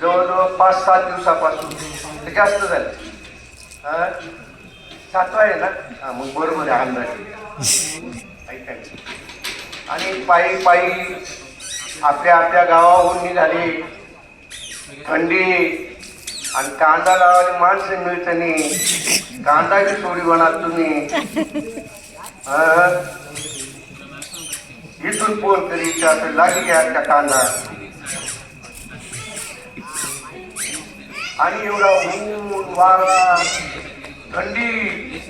जवळजवळ पाच सात दिवसापासून ते जास्त झाले. सातवा आहे ना? हा मग बरोबर आहे अंदाज. ऐकाय आणि पायी पायी आपल्या आपल्या गावाहून निघाले. थंडी. आणि कांदा लावायला माणसं मिळत नाही कांदा बी सोडी बनाल तुम्ही. इथून फोन तरी असं लागी घ्या का कांदा. आणि एवढा ऊन वारा थंडी.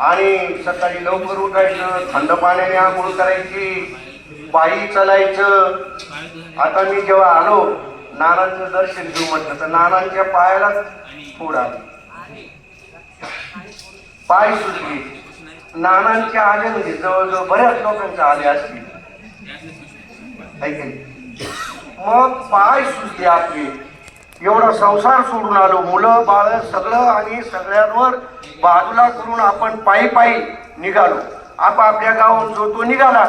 आणि सकाळी लवकर उठायचं थंड पाण्याने आंघोळ करायची पायी चालायचं. आता मी जेव्हा आलो नानांचं दर्शन घेऊ म्हटलं तर नानांच्या पायाला फोड आली. पाय सुटली. नानांचे आले म्हणजे जवळजवळ बऱ्याच लोकांचे आले असतील. मग पाय सुटले आपले. एवढा संसार सोडून आलो. मुलं बाळ सगळं आणि सगळ्यांवर बाजूला करून आपण पायी पायी निघालो. आपापल्या गावात जो तो निघाला.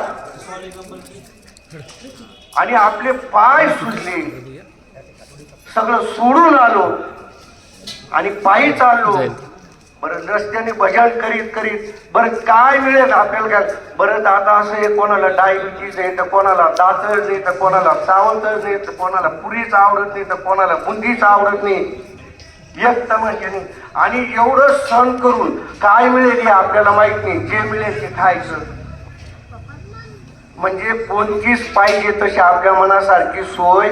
आणि आपले पाय सुटले सगळं सोडून आलो. आणि पायी चाललो. बरं रस्त्याने भजन करीत करीत बरं काय मिळेल आपल्याला काय बरं दादा असं आहे कोणाला डायबिटीज आहे तर कोणाला दातळ नाही तर कोणाला सावंतळ नाही तर कोणाला पुरीच आवडत नाही तर कोणाला बुंदीच आवडत नाही. एक म्हणजे नाही. आणि एवढं सण करून काय मिळेल हे आपल्याला माहीत नाही. जे मिळेल ते खायचं. म्हणजे कोणतीच पाहिजे तशी आपल्या मनासारखी सोय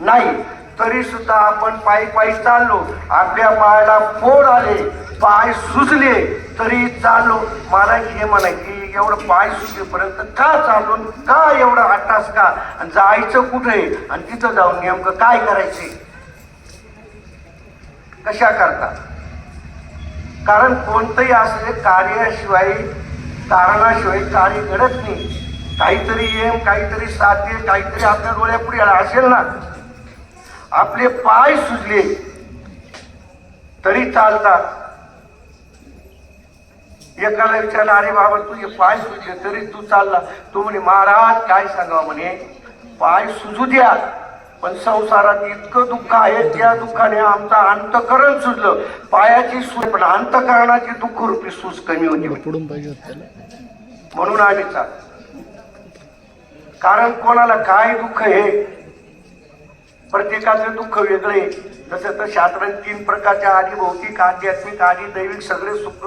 नाही. तरी सुद्धा आपण पायी पायी चाललो. आपल्या पायाला फोड आले. पाय सुजले तरी चालू. मला हे म्हणायची एवढं पाय सुजेपर्यंत का चालून? का एवढा अट्टास का? आणि जायचं कुठे? आणि तिथं जाऊन नेमकं काय करायचे? कशा करता? कारण कोणतंही असले कार्याशिवाय कारणाशिवाय कार्य घडत नाही. काहीतरी येम काहीतरी साध्य काहीतरी आपल्या डोळ्यापुढे असेल ना? आपले पाय सुजले तरी चालतात. एकाला विचारलं अरे बाबा तुझे पाय सुजले तरी तू चालला. तू म्हणे महाराज काय सांगावं म्हणे? पाय सुजू द्या पण संसारात इतकं दुःख आहे त्या दुःखाने आमचं अंतकरण सुजलं. पायाची सूज पण अंतकरणाची दुःख रूपी सूज कमी होती. म्हणून आम्ही चाल कारण कोणाला काय दुःख हे प्रत्येकाचं दुःख वेगळे जसं तर शास्त्रात तीन प्रकारच्या आधी भौतिक आध्यात्मिक आधी दैविक सगळे सुख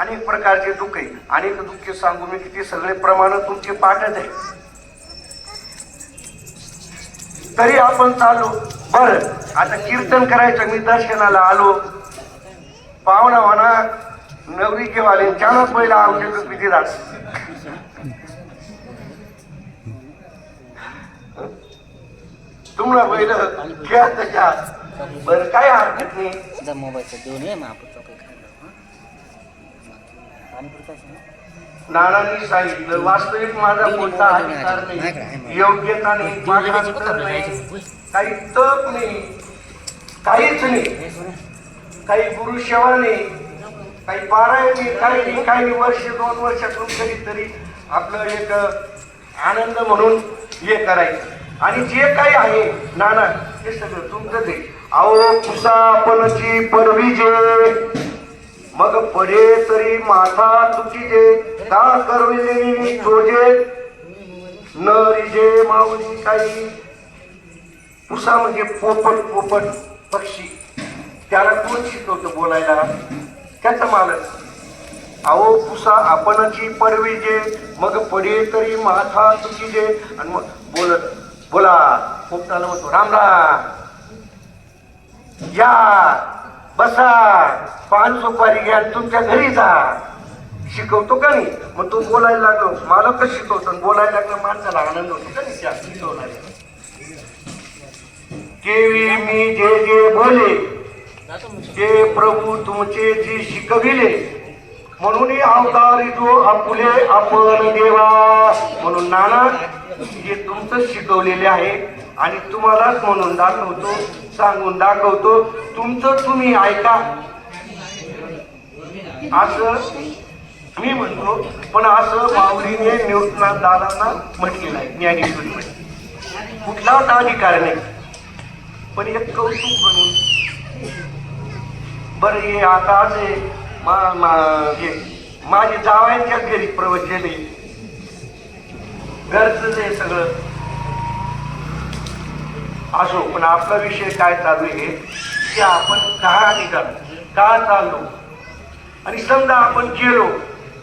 अनेक प्रकारचे दुःख आहे. अनेक दुःख सांगू मी किती सगळे प्रमाण तुमचे पाठत आहे. तरी आपण चालू बर आता कीर्तन करायचं. मी दर्शनाला आलो. पाहुणा म्हणा नवरी केवाले चानच पहिला आमच्या विधी दास तुम्हाला पहिलं खेळ त्याच्यात बरं काय हरकत नाही. जा मोबाईलचं देऊन ये मग आपण चौकी खायला? पाणी पुरतं नानांनी सांगितलं वास्तविक माझा कोणता अधिकार नाही. योग्यता नाही. पाठांतर नाही काही तप नाही. काहीच नाही. काही गुरुसेवा नाही. काही पारायण नाही. काही नाही. काही वर्ष दोन वर्षातून कधीतरी आपलं एक आनंद म्हणून हे करायचं. आणि जे काही आहे नाना ते सगळं तुमचंच आहे. अहो कुसापणची आपणची परविजे मग पडे तरी माथा तुटीजे का करविले जोजे न रिजे माऊली काही पुसा म्हणजे पोपट पोपट पक्षी. त्याला कोण शिकवतं बोलायला? त्याचा मालक. अहो पुसा आपणची परविजे मग पडे तरी माथा तुटीजे आणि मग बोलत बोला पोपटाला म्हणतो राम राम. या बसा. पान सुपारी घ्या तुमच्या घरी जा. शिकवतो का नाही मग तो बोलायला लागलो. मला कसं शिकवतो? बोलायला लागलं माणसाला आनंद होतो. का नाही केवी मी जे जे बोले ते प्रभू तुमचे जे शिकविले म्हणून अवतारी जो आपुले आपण देवा म्हणून नाना जे तुमचं शिकवलेले आहे आणि तुम्हालाच म्हणून दाखवतो सांगून दाखवतो. तुमचं तुम्ही ऐका. असं मी म्हणतो पण असं माऊलीने निवृत्तनाथ दादांना म्हटलेलं आहे ज्ञानेश्वरी कुठलाच अधिकार नाही. पण एक कौतुक म्हणून. बरं हे आता असे मा मा- हे माझे जावायच्या घरी? प्रवेश आहे घरच आहे सगळं. असो पण आपला विषय काय चालू आहे? की आपण का निघालो? का चाललो? आणि समजा आपण गेलो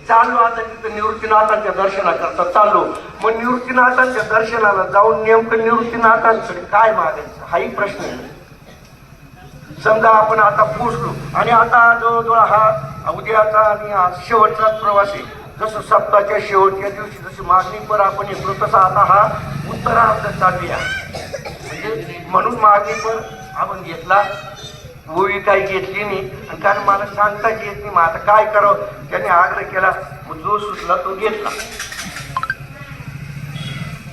चाललो आता तिथं निवृत्तीनाथांच्या दर्शनाकरता चाललो. मग निवृत्तीनाथांच्या दर्शनाला जाऊन नेमकं निवृत्तीनाथांकडे काय मागायचं? हाही प्रश्न आहे. समजा आपण आता पोचलो आणि आता जवळजवळ हा उद्याचा आणि हा शेवटचाच प्रवास आहे जसं सप्ताहाच्या शेवटच्या दिवशी जशी मागणी पर आपण येतो तसा आता हा उत्तरार्ध चालली आहे. म्हणजे म्हणून मागणी पण आपण घेतला गोळी काही घेतली नाही. आणि कारण मला सांगताच येत नाही मग आता काय करावं? त्याने आग्रह केला मग जो सुचला तो घेतला.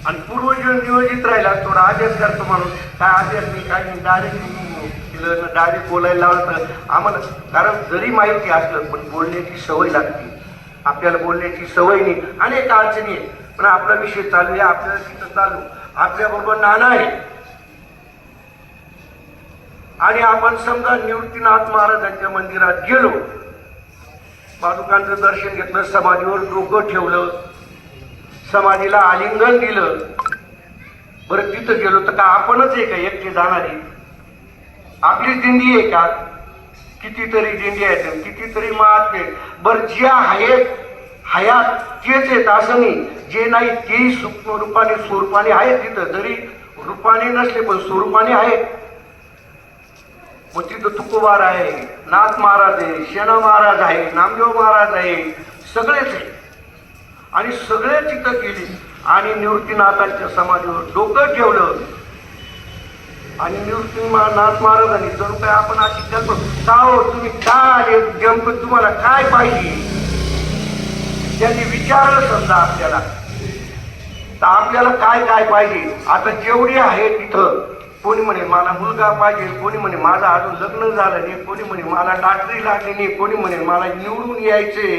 आणि पूर्वजण नियोजित राहिला थोडा आदेश करतो म्हणून. काय आदेश नाही काय नाही डायरेक्ट केलं डायरेक्ट बोलायला लावलं तर आम्हाला कारण जरी माहिती असलं पण बोलण्याची सवय लागते. आपल्याला बोलण्याची सवय नाही अनेक अडचणी आहेत पण आपला विषय चालू आहे आपल्याला तिथं चालू. आपल्याबरोबर नाना आहे. आणि आपण समजा निवृत्तीनाथ महाराजांच्या मंदिरात गेलो पादुकांचं दर्शन घेतलं समाधीवर डोकं ठेवलं समाधीला आलिंगन दिलं बरं तिथं गेलो तर का आपणच आहे का एकटे जाणारी आपली दिंडी आहे का? कितीतरी दिंडी आहेत कितीतरी महात्मे आहेत. बरं जे आहेत हयात तेच आहेत असं नाही. जे नाही तेही सूक्ष्म रूपाने स्वरूपाने आहेत तिथं. जरी रूपाने नसले पण स्वरूपाने आहेत. मग तिथं तुकोबार आहे नाथ महाराज आहे शेणा महाराज आहे नामदेव महाराज आहे. सगळेच आहे आणि सगळे तिथं केली. आणि निवृत्तीनाथांच्या समाधीवर डोकं ठेवलं. आणि निवृत्तीनाथ महाराजांनी जणू काय आपण अशी जन्म का हो तुम्ही काय आले नेमकं तुम्हाला काय पाहिजे? त्यांनी विचारलं समजा आपल्याला. तर आपल्याला काय काय पाहिजे? आता जेवढी आहे तिथं कोणी म्हणे मला मुलगा पाहिजे कोणी म्हणे माझं अजून लग्न झालं नाही कोणी म्हणे मला डाटरी लागली नाही कोणी म्हणे मला निवडून यायचे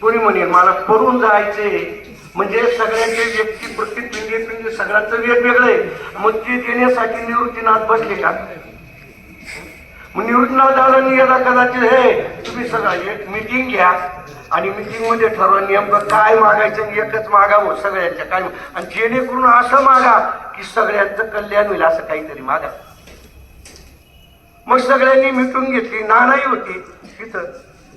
कोणी म्हणे मला पडून जायचे. म्हणजे सगळ्यांचे व्यक्ती प्रत्येक पिंडी पिंडी सगळ्यांचं वेगवेगळं आहे. मग ते देण्यासाठी निवृत्तीनाथ बसले का? मग निवृत्तीनाथ झालं नाही याला कदाचित हे तुम्ही सगळं एक मिटिंग घ्या आणि मिटिंगमध्ये ठरवा नेमकं काय मागायचं एकच मागावं सगळ्यांच्या काय आणि जेणेकरून असं मागा की सगळ्यांचं कल्याण होईल असं काहीतरी मागा. मग सगळ्यांनी मिटून घेतली नानाही होती. तिथं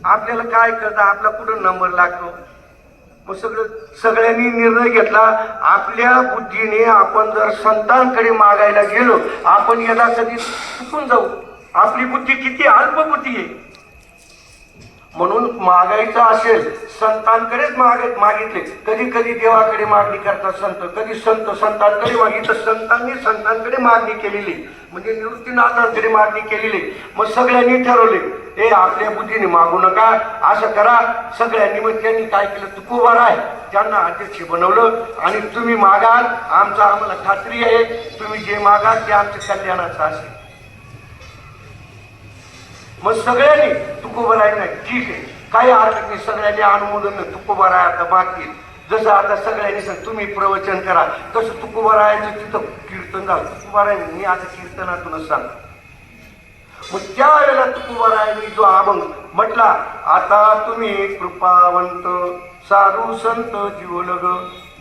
आपल्याला काय करता आपला कुठं नंबर लागतो? मग सगळं सगळ्यांनी निर्णय घेतला. आपल्या बुद्धीने आपण जर संतांकडे मागायला गेलो आपण याला कधी चुकून जाऊ. आपली बुद्धी किती अल्प बुद्धी आहे. म्हणून मागायचं असेल संतांकडेच मागत मागितले. कधी कधी देवाकडे मागणी करतात संत कधी संत संतांकडे मागितलं संतांनी संतांकडे मागणी केलेली. म्हणजे निवृत्तीनाथांकडे मागणी केलेली. मग सगळ्यांनी ठरवले हे आपल्या बुद्धीने मागू नका. असं करा. सगळ्या मग काय केलं? तुकोबार आहे. त्यांना अध्यक्ष बनवलं आणि तुम्ही मागाल आमचा आम्हाला खात्री आहे. तुम्ही जे मागाल ते आमच्या कल्याणाचं असेल. मग सगळ्यांनी तुकोबर आहे ना? ठीक आहे. काही हरकत नाही. सगळ्यांनी अनुमोदन तुकोबराय आता मागतील जसं आता सगळ्यांनी सांग तुम्ही प्रवचन करा. तसं तुकोबरायाचं तिथं कीर्तन झालं. तुकोबराय मी आता कीर्तनातूनच सांग मग त्या वेळेला तुकोबरायांनी जो अभंग म्हटला आता तुम्ही कृपावंत साधू संत जीवलग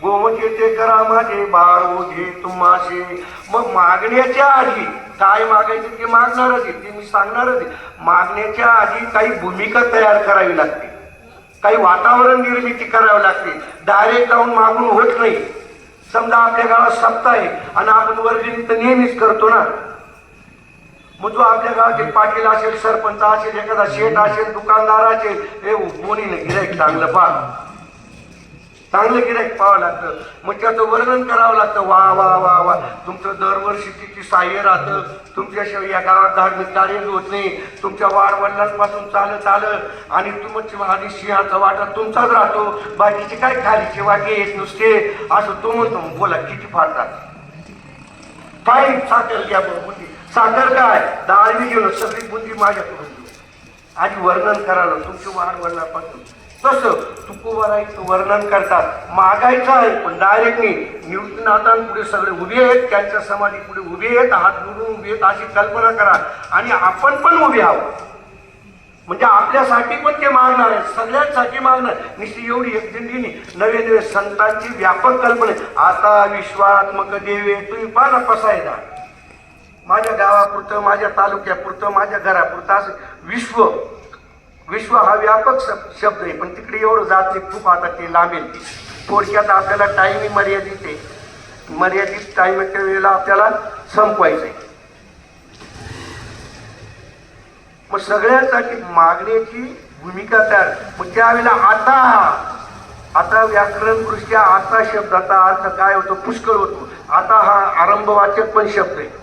गोमके ते करा माझे बारो घे तुम्हाशे मग मागण्याच्या आधी काय मागायचे ते मागणारच आहे ते मी सांगणारच आहे. मागण्याच्या आधी काही भूमिका तयार करावी लागते. काही वातावरण निर्मिती करावी लागते. डायरेक्ट जाऊन मागून होत नाही. समजा आपल्या गावात सप्ताह आहे आणि आपण वर्गणी तर नेहमीच करतो ना मग जो आपल्या गावातील पाटील असेल सरपंच असेल एखादा शेठ असेल दुकानदार असेल हे कोणी गिरायक चांगलं पा चांगलं गिरायक पाहावं लागतं. मग त्याचं वर्णन करावं लागतं. वा वा वा वा. तुमचं दरवर्षी किती सहाय्य राहतं. तुमच्याशिवाय या गावात धार्मिक कार्य होत नाही. तुमच्या वाडवडिलांपासून चालत आलं आणि तुमची आणि सिंहाचा वाटा तुमचाच राहतो. बाकीचे काय खालीचे वाटे येत नुसते. असं तो म्हणतो बोला किती फाडतात काय साखर घ्या बरोबर साखर काय? डाळ मी घेऊन सगळी बुंदी माझ्याकडून घेऊ आधी वर्णन करायला तुमच्या वाढ वडिलांपासून. तसं तुकोबारायचं वर्णन करतात. मागायचं आहे पण डायरेक्ट नाही. निवृत्तीनाथां पुढे सगळे उभे आहेत त्यांच्या समाधी पुढे उभे आहेत हात जोडून उभे आहेत अशी कल्पना करा. आणि आपण पण उभे आहोत. म्हणजे आपल्यासाठी पण ते मागणार आहे सगळ्यांसाठी मागणार निश्चित एवढी एकजंडीने नवे नवे संतांची व्यापक कल्पना आता विश्वात्मक देवे तुम्ही पाना पसायदा माझ्या गावापुरतं माझ्या तालुक्यापुरतं माझ्या घरापुरतं असं विश्व विश्व हा व्यापक शब्द आहे. पण तिकडे एवढं जात नाही. खूप आता ते लांबेल थोडक्यात आपल्याला टाईमही मर्यादित आहे. मर्यादित टाईमच्या वेळेला आपल्याला संपवायचं आहे. मग सगळ्यांसाठी मागण्याची भूमिका तयार. मग त्यावेळेला आता आता व्याकरण दृष्ट्या आता शब्दाचा अर्थ काय होतो? पुष्कळ होतो. आता हा आरंभवाचक पण शब्द आहे.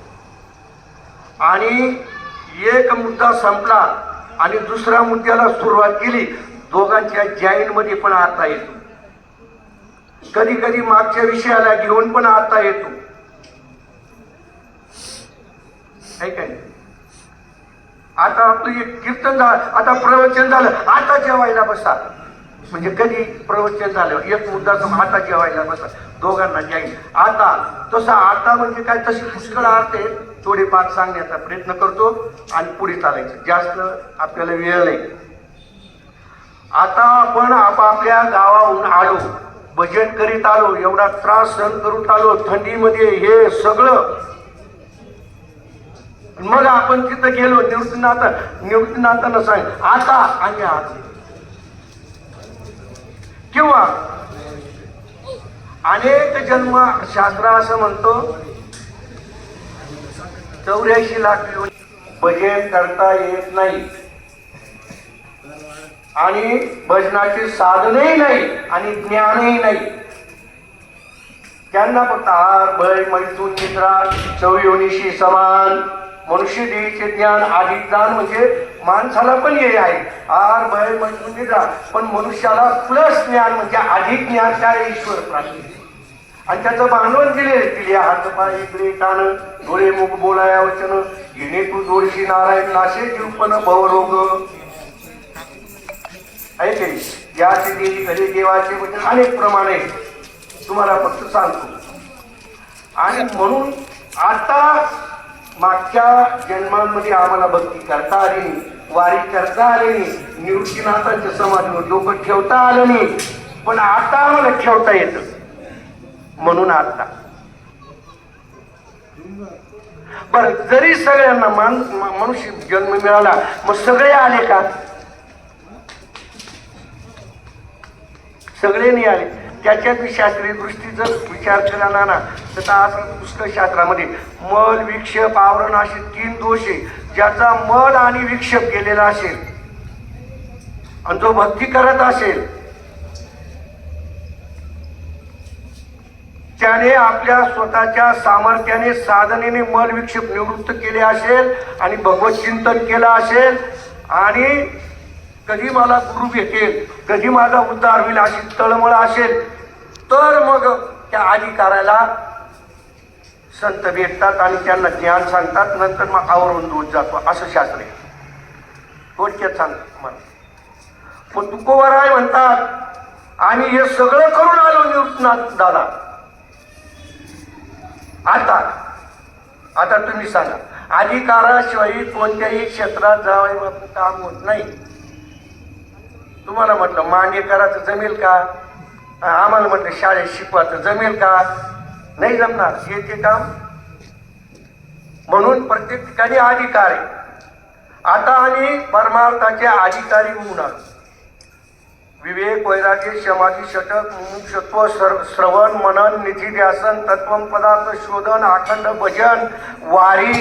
आणि एक मुद्दा संपला आणि दुसऱ्या मुद्द्याला सुरुवात केली दोघांच्या जॉईनमध्ये पण आता येतो. कधी कधी मागच्या विषयाला घेऊन पण आता येतो. काय का नाही? आता आपलं एक कीर्तन झालं आता प्रवचन झालं आता जेवायला बसा. म्हणजे कधी प्रवचन झालं? एक मुद्दा आता जेवायला बसा. दोघांना जाईल आता तसा आता म्हणजे काय तशी पुष्कळ अर्थ आहे थोडेफार सांगण्याचा प्रयत्न करतो आणि पुढे चालायचं. जास्त आपल्याला वेळ नाही. आता आपण आपापल्या गावाहून आलो. भजन करीत आलो एवढा त्रास सहन करून आलो थंडीमध्ये हे सगळं. मग आपण तिथं गेलो निवृत्तीनाथ निवृत्तीनाथांना सांग आता आणि आज किंवा अनेक जन्म शास्त्र असं म्हणतो चौऱ्याऐंशी लाख भजन करता येत नाही. आणि भजनाचे साधनही नाही आणि ज्ञानही नाही. त्यांना फक्त आर भय मैथून निद्रा चौयोनीशी समान. मनुष्य देवीचे ज्ञान अधिक ज्ञान म्हणजे माणसाला पण हे आहे. आर भय मैथून निद्रा पण मनुष्याला प्लस ज्ञान म्हणजे अधिक ज्ञान काय ईश्वर प्राप्ती आणि त्याचं भांडवल दिले दिले हात पाय इकडे कान डोळे मुख बोलाया वचन. येणे तू दोरशी नारायण नाशे जीवपन भवरोग. ऐके या देवी घरी देवाचे वचन अनेक प्रमाणे तुम्हाला फक्त सांगतो. आणि म्हणून आता मागच्या जन्मांमध्ये आम्हाला भक्ती करता आली नाही वारी करता आली नाही निवृत्तीनाथांच्या समाधीवर लोक ठेवता आलं नाही. पण आता आम्हाला ठेवता येतं. म्हणून आता. बर जरी सगळ्यांना मान मनुष्य जन्म मिळाला मग सगळे आले का? सगळे नाही आले. त्याच्यात शास्त्रीय दृष्टी जर विचार केला ना ना तर असं पुष्कळ शास्त्रामध्ये मल विक्षेप आवरण असे तीन दोष आहे ज्याचा मल आणि विक्षेप केलेला असेल. आणि जो भक्ती करत असेल त्याने आपल्या स्वतःच्या सामर्थ्याने साधनेने मल विक्षेप निवृत्त केले असेल आणि भगवत चिंतन केलं असेल आणि कधी मला गुरु भेटेल कधी माझा उद्धार होईल अशी तळमळ असेल तर मग त्या अधिकाराला संत भेटतात आणि त्यांना ज्ञान सांगतात नंतर मग आवरून दूध जातो असं शास्त्र आहे. थोडक्यात सांगतो मला पण तुकोबराय म्हणतात आम्ही हे सगळं करून आलो निवृत्तनाथ दादा. आता आता तुम्ही सांगा अधिकाराशिवाय कोणत्याही क्षेत्रात जावं काम होत नाही. तुम्हाला म्हटलं मांडे करायचं जमेल का? आम्हाला म्हटलं शाळेत शिकवायचं जमेल का? नाही जमणार हे ते काम. म्हणून प्रत्येक ठिकाणी अधिकार आहे. आता आणि परमार्थाचे अधिकारी होणार विवेक वैराग्य समाधी षटक मुमुक्षत्व श्र श्रवण मनन निधी ध्यासन तत्व पदार्थ शोधन अखंड भजन वारी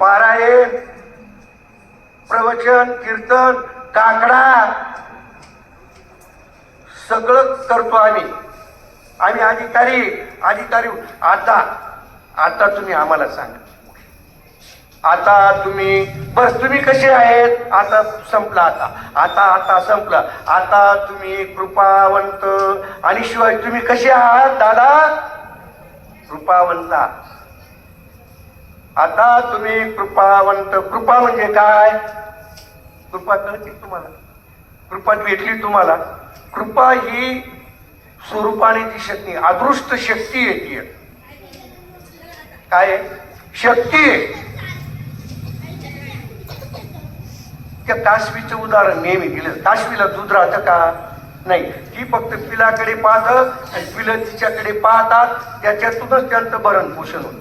पारायण प्रवचन कीर्तन काकडा सगळं करतो आम्ही. आम्ही अधिकारी अधिकारी. आता आता तुम्ही आम्हाला सांगा. आता तुम्ही बस तुम्ही कसे आहेत? आता संपला आता. आता आता संपलं. आता तुम्ही कृपावंत आणि शिवाय तुम्ही कसे आहात दादा? कृपावंत. आता तुम्ही कृपावंत. कृपा म्हणजे काय? कृपा कळते तुम्हाला. कृपा भेटली तुम्हाला. कृपा ही स्वरूपाने ती शक्ती अदृष्ट शक्ती आहे काय? शक्ती आहे. त्या काशवीचं उदाहरण नेहमी दिलं. काशवीला दूध राहतं का? नाही. ती फक्त पिलाकडे पाहत आणि पिलं तिच्याकडे पाहतात. त्याच्यातूनच त्यांचं भरण पोषण होत.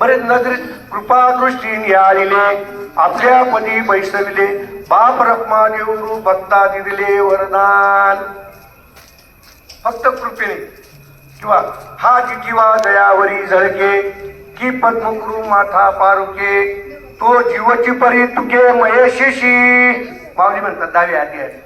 बरेच नजरेत कृपादृष्टीने आलेले आपल्या पदी बैसविले बाप रखमा देऊ भक्ता दिले वरदान. फक्त कृपेने. किंवा हा जिठीवा दयावरी झळके की पद्मकुरु माथा पारुके. तो जीवची परी तुके महेशिशी. माऊली म्हणतात दावी आधी आहे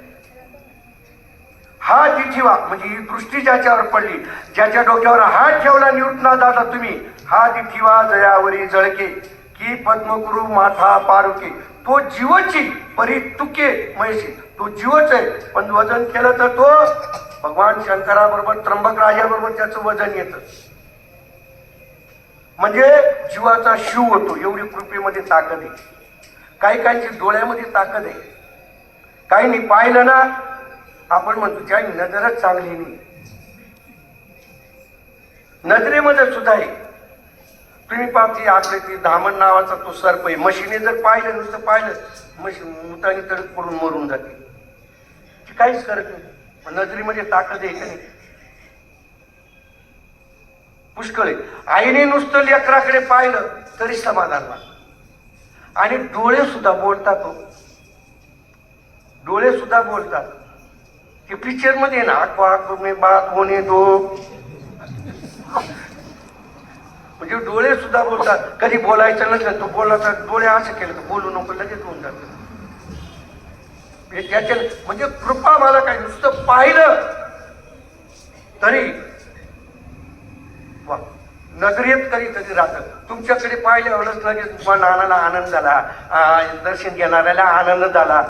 हा जिठीवा म्हणजे ही दृष्टी ज्याच्यावर पडली ज्याच्या डोक्यावर हात ठेवला निवृत्तना दादा तुम्ही हा जिठीवा जयावरी जळके की पद्मगुरु माथा पारुके. तो जीवची परी तुके महेशी तो जीवच आहे पण वजन केलं तर तो भगवान शंकराबरोबर त्र्यंबक राजाबरोबर त्याचं वजन येतं. म्हणजे जीवाचा शिव होतो एवढी कृपेमध्ये ताकद आहे. काही काहींची डोळ्यामध्ये ताकद आहे. काहींनी पाहिलं ना आपण म्हणतो ज्या नजरच चांगली नाही. नजरेमध्ये सुद्धा आहे. तुम्ही पाहती आपले ती धामण नावाचा तो सर्प आहे. मशीने जर पाहिलं नुसतं पाहिलं मशीन मुतानी तड पडून मरून जाते. ती काहीच करत नाही. नजरेमध्ये ताकद आहे का नाही? पुष्कळ. आहे आईने नुसतं लेकराकडे पाहिलं तरी समाधान वाटतं आणि डोळे सुद्धा बोलतात हो. डोळे सुद्धा बोलतात. की पिक्चरमध्ये ना आखवा तुम्ही बात होणे दो म्हणजे डोळे सुद्धा बोलतात. कधी बोलायचं नसलं तो बोलला तर डोळे असं केलं तर बोलू नको लगेच होऊन जात. म्हणजे त्याच्या म्हणजे कृपा मला काय नुसतं पाहिलं तरी नजरेत कधी कधी राहतं. तुमच्याकडे पाहिल्यावरच लगेच तुम्हाला नानाला आनंद झाला. दर्शन घेणाऱ्याला आनंद झाला.